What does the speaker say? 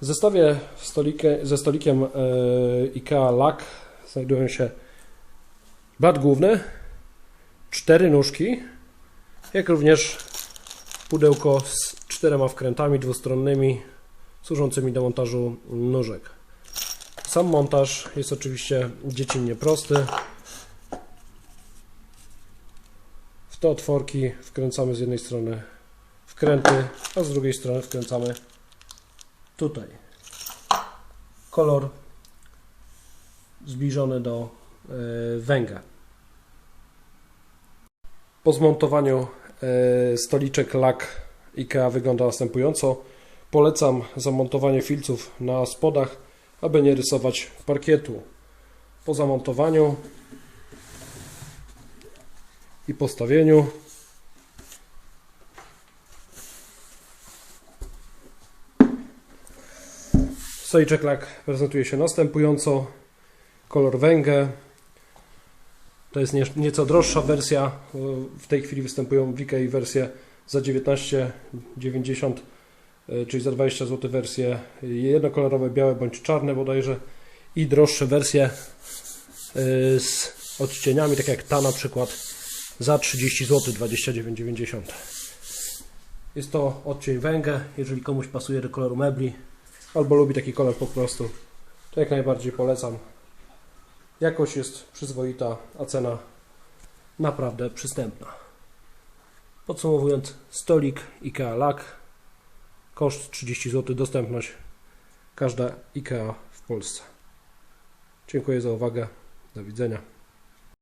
W zestawie ze stolikiem e, IKEA Lak znajdują się blat główny, cztery nóżki, jak również pudełko z czterema wkrętami dwustronnymi służącymi do montażu nóżek. Sam montaż jest oczywiście dziecinnie prosty. W te otworki wkręcamy z jednej strony wkręty, a z drugiej strony wkręcamy tutaj. Kolor zbliżony do e, węgla. Po zmontowaniu e, stoliczek lak IKEA wygląda następująco. Polecam zamontowanie filców na spodach, aby nie rysować parkietu. Po zamontowaniu i postawieniu Stoliczek lak prezentuje się następująco. Kolor węgę. To jest nie, nieco droższa wersja. W tej chwili występują w Ikei wersje za 19,90 e, czyli za 20 zł wersje jednokolorowe, białe bądź czarne bodajże i droższe wersje e, z odcieniami, tak jak ta na przykład za 30 zł 29,90 jest to odcień węgę, jeżeli komuś pasuje do koloru mebli albo lubi taki kolor po prostu. To jak najbardziej polecam. Jakość jest przyzwoita, a cena naprawdę przystępna. Podsumowując, stolik IKEA Lak, koszt 30 zł, dostępność każda IKEA w Polsce. Dziękuję za uwagę, do widzenia.